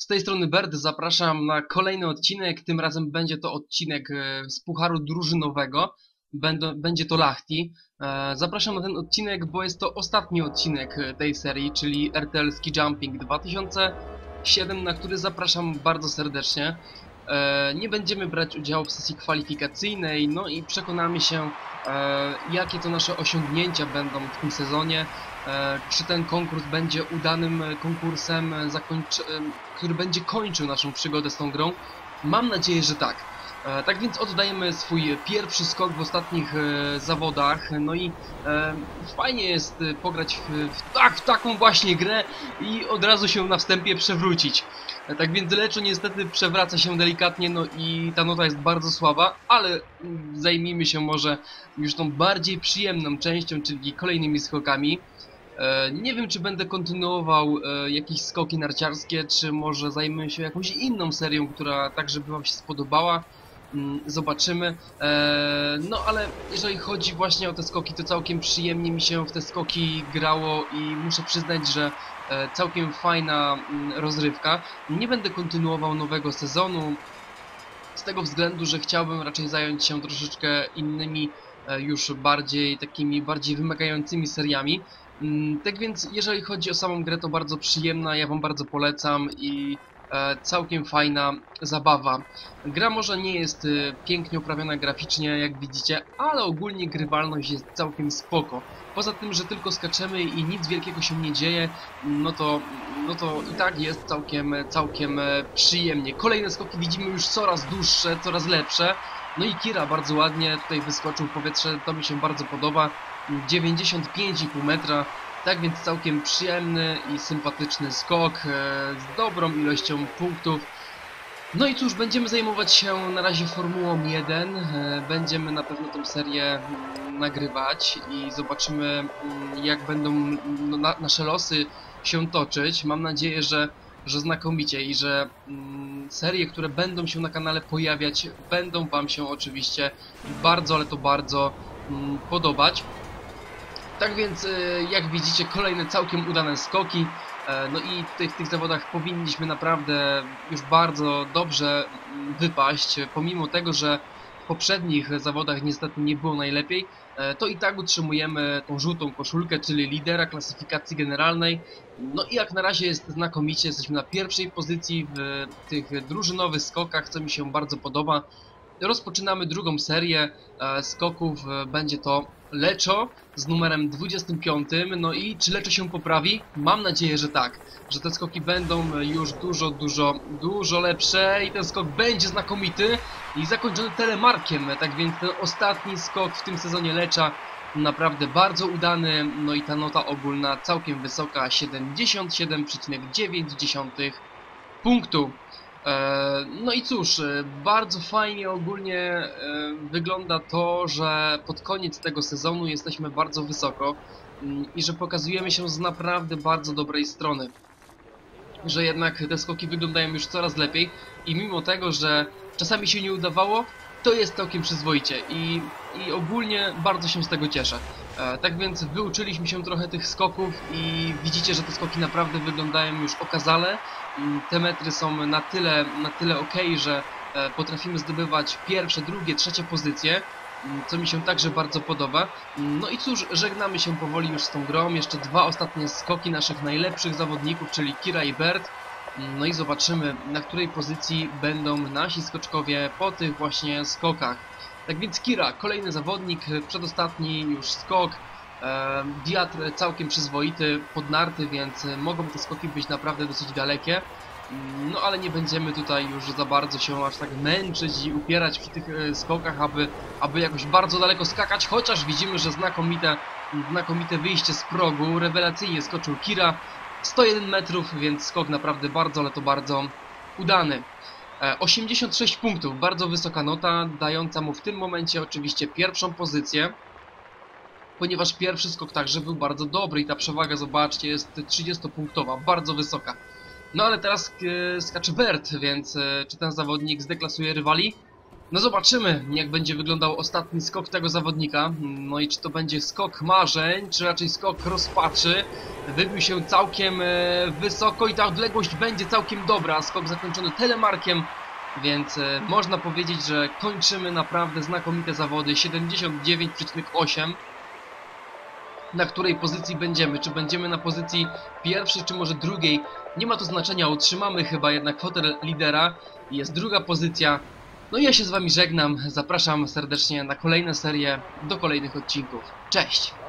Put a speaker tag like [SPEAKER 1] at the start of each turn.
[SPEAKER 1] Z tej strony Bert, zapraszam na kolejny odcinek. Tym razem będzie to odcinek e, z Pucharu Drużynowego. Będzie to Lachti. E, Zapraszam na ten odcinek, bo jest to ostatni odcinek e, tej serii, czyli RTL Ski Jumping 2007, na który zapraszam bardzo serdecznie. Nie będziemy brać udziału w sesji kwalifikacyjnej, no i przekonamy się, jakie to nasze osiągnięcia będą w tym sezonie. E, Czy ten konkurs będzie udanym e, konkursem, e, który będzie kończył naszą przygodę z tą grą? Mam nadzieję, że tak. Tak więc oddajemy swój pierwszy skok w ostatnich zawodach, no i fajnie jest pograć w, tak, w taką właśnie grę i od razu się na wstępie przewrócić. Tak więc Leczo niestety przewraca się delikatnie, no i ta nota jest bardzo słaba, ale mm, zajmijmy się może już tą bardziej przyjemną częścią, czyli kolejnymi skokami. E, Nie wiem, czy będę kontynuował e, jakieś skoki narciarskie, czy może zajmę się jakąś inną serią, która także by Wam się spodobała. Mm, Zobaczymy. E, No ale jeżeli chodzi właśnie o te skoki, to całkiem przyjemnie mi się w te skoki grało i muszę przyznać, że całkiem fajna mm, rozrywka. Nie będę kontynuował nowego sezonu, z tego względu, że chciałbym raczej zająć się troszeczkę innymi, już bardziej takimi, bardziej wymagającymi seriami. Mm, Tak więc, jeżeli chodzi o samą grę, to bardzo przyjemna, ja Wam bardzo polecam i e, całkiem fajna zabawa. Gra może nie jest e, pięknie uprawiona graficznie, jak widzicie, ale ogólnie grywalność jest całkiem spoko. Poza tym, że tylko skaczemy i nic wielkiego się nie dzieje, no to, no to i tak jest całkiem, całkiem e, przyjemnie. Kolejne skoki widzimy już coraz dłuższe, coraz lepsze. No i Kira bardzo ładnie tutaj wyskoczył w powietrze, to mi się bardzo podoba. 95,5 metra, tak więc całkiem przyjemny i sympatyczny skok e, z dobrą ilością punktów. No i cóż, będziemy zajmować się na razie Formułą 1. e, Będziemy na pewno tą serię mm, nagrywać i zobaczymy mm, jak będą no, na, nasze losy się toczyć. Mam nadzieję, że, że znakomicie i że mm, serie, które będą się na kanale pojawiać, będą Wam się oczywiście bardzo, ale to bardzo podobać. Tak więc, e, jak widzicie, kolejne całkiem udane skoki. E, No i tutaj w tych zawodach powinniśmy naprawdę już bardzo dobrze mm, wypaść, pomimo tego, że w poprzednich zawodach niestety nie było najlepiej, e, to i tak utrzymujemy tą żółtą koszulkę, czyli lidera klasyfikacji generalnej. No i jak na razie jest znakomicie, jesteśmy na pierwszej pozycji w tych drużynowych skokach, co mi się bardzo podoba. Rozpoczynamy drugą serię e, skoków, e, będzie to Leczo z numerem 25. No i czy Leczo się poprawi? Mam nadzieję, że tak. Że te skoki będą już dużo, dużo, dużo lepsze i ten skok będzie znakomity i zakończony telemarkiem. Tak więc ten ostatni skok w tym sezonie Lecza naprawdę bardzo udany. No i ta nota ogólna całkiem wysoka 77,9 punktu. E, No i cóż, e, bardzo fajnie ogólnie e, wygląda to, że pod koniec tego sezonu jesteśmy bardzo wysoko mm, i że pokazujemy się z naprawdę bardzo dobrej strony. Że jednak te skoki wyglądają już coraz lepiej i mimo tego, że czasami się nie udawało, to jest całkiem przyzwoicie i, i ogólnie bardzo się z tego cieszę. E, tak więc wyuczyliśmy się trochę tych skoków i widzicie, że te skoki naprawdę wyglądają już okazale. Mm, Te metry są na tyle, na tyle ok, że e, potrafimy zdobywać pierwsze, drugie, trzecie pozycje, mm, co mi się także bardzo podoba. Mm, No i cóż, żegnamy się powoli już z tą grą. Jeszcze dwa ostatnie skoki naszych najlepszych zawodników, czyli Kira i Bert. No i zobaczymy, na której pozycji będą nasi skoczkowie po tych właśnie skokach. Tak więc Kira, kolejny zawodnik, przedostatni już skok. Wiatr całkiem przyzwoity, podnarty, więc mogą te skoki być naprawdę dosyć dalekie. No ale nie będziemy tutaj już za bardzo się aż tak męczyć i upierać przy tych e, skokach, aby, aby jakoś bardzo daleko skakać, chociaż widzimy, że znakomite, znakomite wyjście z progu, rewelacyjnie skoczył Kira, 101 metrów, więc skok naprawdę bardzo, ale to bardzo udany. E, 86 punktów, bardzo wysoka nota, dająca mu w tym momencie oczywiście pierwszą pozycję, ponieważ pierwszy skok także był bardzo dobry i ta przewaga, zobaczcie, jest 30-punktowa, bardzo wysoka. No ale teraz e, skacze Bert, więc e, czy ten zawodnik zdeklasuje rywali? No zobaczymy, jak będzie wyglądał ostatni skok tego zawodnika. No i czy to będzie skok marzeń, czy raczej skok rozpaczy. Wybił się całkiem e, wysoko i ta odległość będzie całkiem dobra. Skok zakończony telemarkiem, więc e, można powiedzieć, że kończymy naprawdę znakomite zawody. 79,8 na której pozycji będziemy. Czy będziemy na pozycji pierwszej, czy może drugiej. Nie ma to znaczenia, utrzymamy chyba jednak hotel lidera. Jest druga pozycja. No i ja się z Wami żegnam. Zapraszam serdecznie na kolejne serie, do kolejnych odcinków. Cześć!